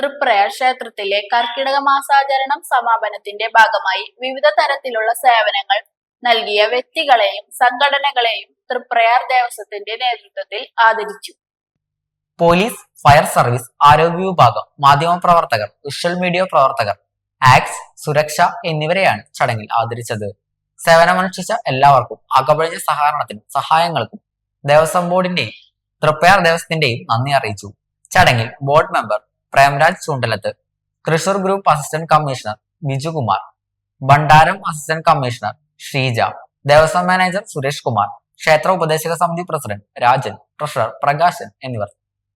തൃപ്രയാർ ക്ഷേത്രത്തിലെ കർക്കിടക മാസാചരണം സമാപനത്തിന്റെ ഭാഗമായി വിവിധ തരത്തിലുള്ള സേവനങ്ങൾ നൽകിയ വ്യക്തികളെയും സംഘടനകളെയും തൃപ്രയാർ ദേവസ്വത്തിന്റെ നേതൃത്വത്തിൽ ആദരിച്ചു. പോലീസ് ഫയർ സർവീസ് ആരോഗ്യ വിഭാഗം മാധ്യമ മാധ്യമപ്രവർത്തകർ സോഷ്യൽ മീഡിയ പ്രവർത്തകർ ആക്സ് സുരക്ഷ എന്നിവരെയാണ് ചടങ്ങിൽ ആദരിച്ചത്. സേവനമനുഷ്ഠിച്ച എല്ലാവർക്കും അകപഴിഞ്ഞ സഹകരണത്തിനും സഹായങ്ങൾക്കും ദേവസ്വം ബോർഡിന്റെയും തൃപ്പയാർ ദേവസ്വത്തിന്റെയും നന്ദി അറിയിച്ചു. ചടങ്ങിൽ board member Premraj Choondalath. Thrissur group assistant commissioner Bijukumar ഭണ്ഡാരം assistant commissioner Sheeja Devaswom manager Suresh Kumar. ക്ഷേത്ര ഉപദേശക സമിതി പ്രസിഡന്റ് രാജൻ. ട്രഷറർ പ്രകാശൻ എന്നിവർ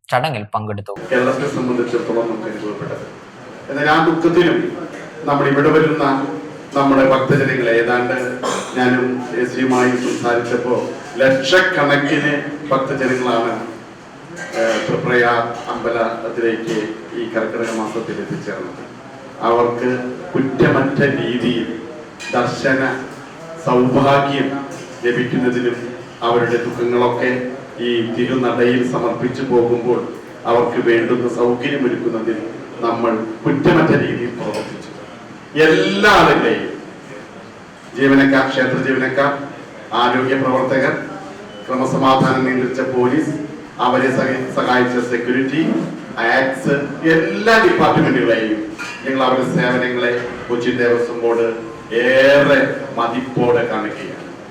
ചടങ്ങിൽ പങ്കെടുത്തു. കേരളത്തെ സംബന്ധിച്ചിടത്തോളം നമുക്ക് അനുഭവപ്പെട്ടത്. എന്നാൽ ആ ദുഃഖത്തിലും നമ്മൾ ഇവിടെ വരുന്ന നമ്മുടെ ഭക്തജനങ്ങളെ ഏതാണ്ട് ഞാനും എസ് ജിയുമായി സംസാരിച്ചപ്പോൾ ലക്ഷക്കണക്കിന് ഭക്തജനങ്ങളാണ് തൃപ്രയ അമ്പലത്തിലേക്ക് ഈ കർക്കിടക മാസത്തിൽ എത്തിച്ചേർന്നത്. അവർക്ക് കുറ്റമറ്റ രീതിയിൽ ദർശന സൗഭാഗ്യം ലഭിക്കുന്നതിനും അവരുടെ ദുഃഖങ്ങളൊക്കെ ഈ തിരുനടയിൽ സമർപ്പിച്ചു പോകുമ്പോൾ അവർക്ക് വേണ്ടുന്ന സൗകര്യമൊരുക്കുന്നതിൽ നമ്മൾ കുറ്റമറ്റ രീതിയിൽ പ്രവർത്തിച്ചു. എല്ലാ ആളുകളെയും ജീവനക്കാർ ക്ഷേത്ര ജീവനക്കാർ ആരോഗ്യ പ്രവർത്തകർ ക്രമസമാധാനം നിയന്ത്രിച്ച പോലീസ് അവരെ സഹ- സഹായിച്ച സെക്യൂരിറ്റി ആക്സ് എല്ലാ ഡിപ്പാർട്ട്മെന്റുകളെയും ഞങ്ങൾ അവരുടെ സേവനങ്ങളെ കൊച്ചി ദേവസ്വം ബോർഡ് ഏറെ മതിപ്പോടെ കാണിക്കുകയാണ്.